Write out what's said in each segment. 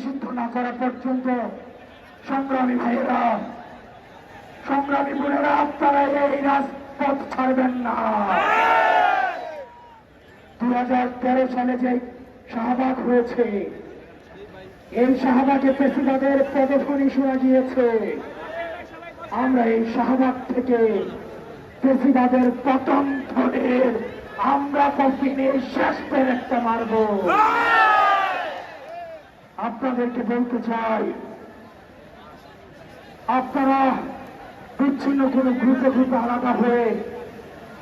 নিষিদ্ধ না করা পর্যন্ত সংগ্রামী ভাইয়েরা, সংগ্রামী বোনেরা, আপনারা এই রাজপথ ছাড়বেন না। দুই হাজার তেরো সালে যে শাহবাগ হয়েছে, এই শাহবাগে প্রেসিডেন্টের পদধ্বনি শোনা গিয়েছে। আমরা এই শাহবাগ থেকে প্রেসিডেন্টের পতন ধনের আমরা কফিনে শেষ পেরেকটা মারব। আপনাদেরকে বলতে চাই, আপনারা বিচ্ছিন্ন কোনো গ্রুপে গ্রুপে আলাদা হয়ে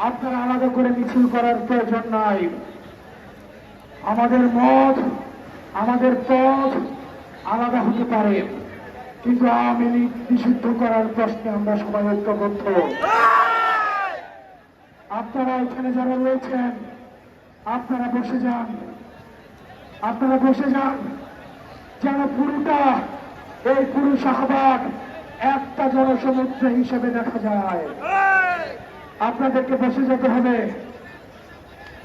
আপনারা আলাদা করে মিছিল করার প্রয়োজন নাই। আমাদের মত, আমাদের পথ আলাদা হতে পারে, কিন্তু আওয়ামী লীগ নিষিদ্ধ করার প্রশ্নে আমরা সবাই ঐক্যবদ্ধ। আপনারা এখানে যারা রয়েছেন, আপনারা বসে যান। আপনারা বসে যান। যেন পুরোটা এই পুরো শাহবাগ একটা জনসমুদ্র হিসেবে দেখা যায়। আপনাদেরকে বসে যেতে হবে।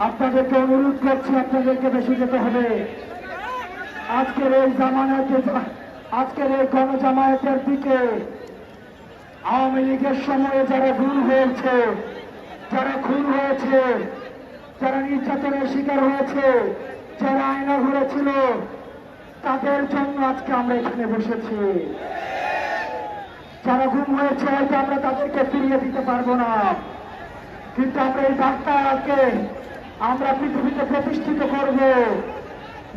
আপনাদেরকে অনুরোধ করছি, আপনাদেরকে বেশি যেতে হবে। আজকের এই জামানাতে আজকের এই গণজামায়াতের দিকে আওয়ামী লীগের সময়ে যারা ভুল হয়েছে, যারা খুন হয়েছে, যারা নির্যাতনের শিকার হয়েছে, যারা আয়না ঘুরেছিল তাদের জন্য আজকে আমরা এখানে বসেছি। যারা ঘুম হয়েছে, হয়তো আমরা তাদেরকে ফিরিয়ে দিতে পারব না। কিন্তু আমরা এই বার্তাকে আমরা পৃথিবীতে প্রতিষ্ঠিত করব।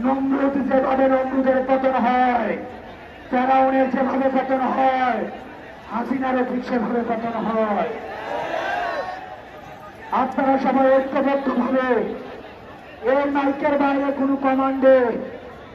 নমরুদ যেভাবে নমরুদের পতন হয়, ফেরাউনের যেভাবে পতন হয়, হাসিনারও ঠিক সেভাবে পতন হয়। আপনারা সবাই ঐক্যবদ্ধ ভাবে এই মাইকের বাইরে কোনো কমান্ডে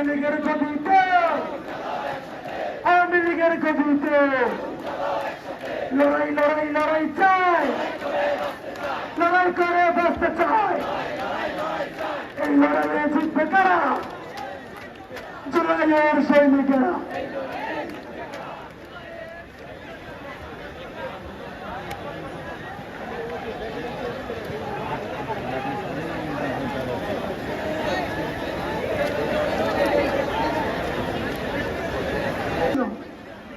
আওয়ামী লীগের কবিতে। আওয়ামী লীগের কবিতে। লড়াই লড়াই লড়াই চাই। লড়াই করে বাঁচতে চাই। এই লড়াইয়ে জিতবে কারা? জুলাইয়ের সৈনিকেরা।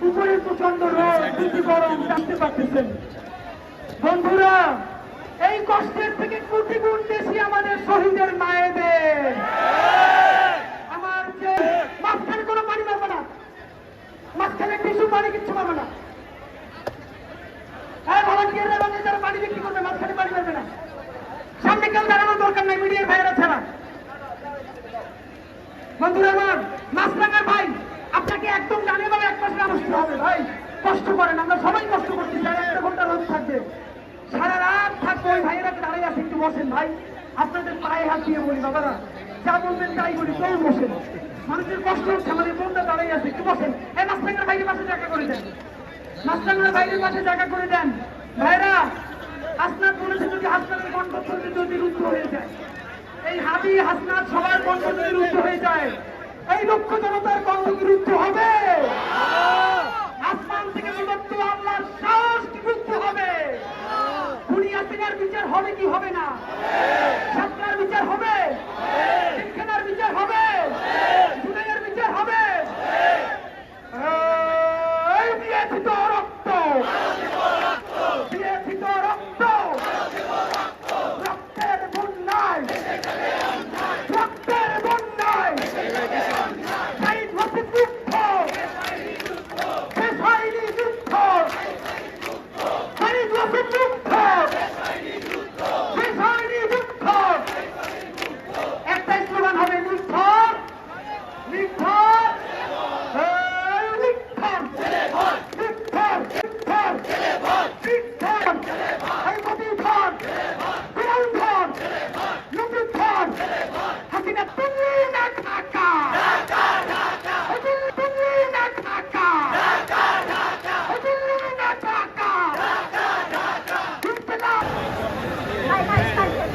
উপরে প্রচণ্ড রোদ দিদি গরম জানতে পারতেছেন। বন্ধুরা, এই কষ্টের থেকে কোটি গুণ বেশি আমাদের শহীদের মায়েদের। আমার যে মাঝখানে কোনো পানি পাবে না, মাঝখানে টিসু পানি কিচ্ছু পাবে না। হ্যাঁ মাঝখানে না। সামনে কেউ দরকার নাই ছাড়া। ভাই আপনাকে একদম জানে দেবো, এক পাশে বসতে হবে। ভাই, কষ্ট করেন, আমরা সবাই কষ্ট করছি সাড়ে একটা ঘণ্টা রোদ থাকবে। সারা রাত থাকবে, ওই ভাইয়েরা দাঁড়িয়ে আছে, একটু বসেন, ভাই। আপনাদের পায়ে হাত দিয়ে বলি, বাবারা, যা বলবেন তাই বলি, কেউ বসেন মানুষের কষ্ট হচ্ছে, আমাদের বোনটা দাঁড়িয়ে আছে, একটু বসেন। এই মাছরাঙ্গার ভাইয়ের পাশে জায়গা করে দেন। মাছরাঙ্গার ভাইয়ের পাশে জায়গা করে দেন। ভাইরা হাসনাথ বলেছে যদি হাসনাথের কণ্ঠস্বর যদি রুদ্ধ হয়ে যায়, এই হাবি হাসনাথ সবার কণ্ঠ যদি রুদ্ধ হয়ে যায়। এই লক্ষ জনতার কণ্ঠ কি রুদ্ধ হবে। আসমান থেকে বিভক্ত আল্লাহর সাহস কি হবে? দুনিয়া সিনার বিচার হবে কি হবে না? সাতটার বিচার হবে? বিচার হবে? বিচার হবে? এই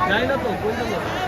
नाही ना तो कोण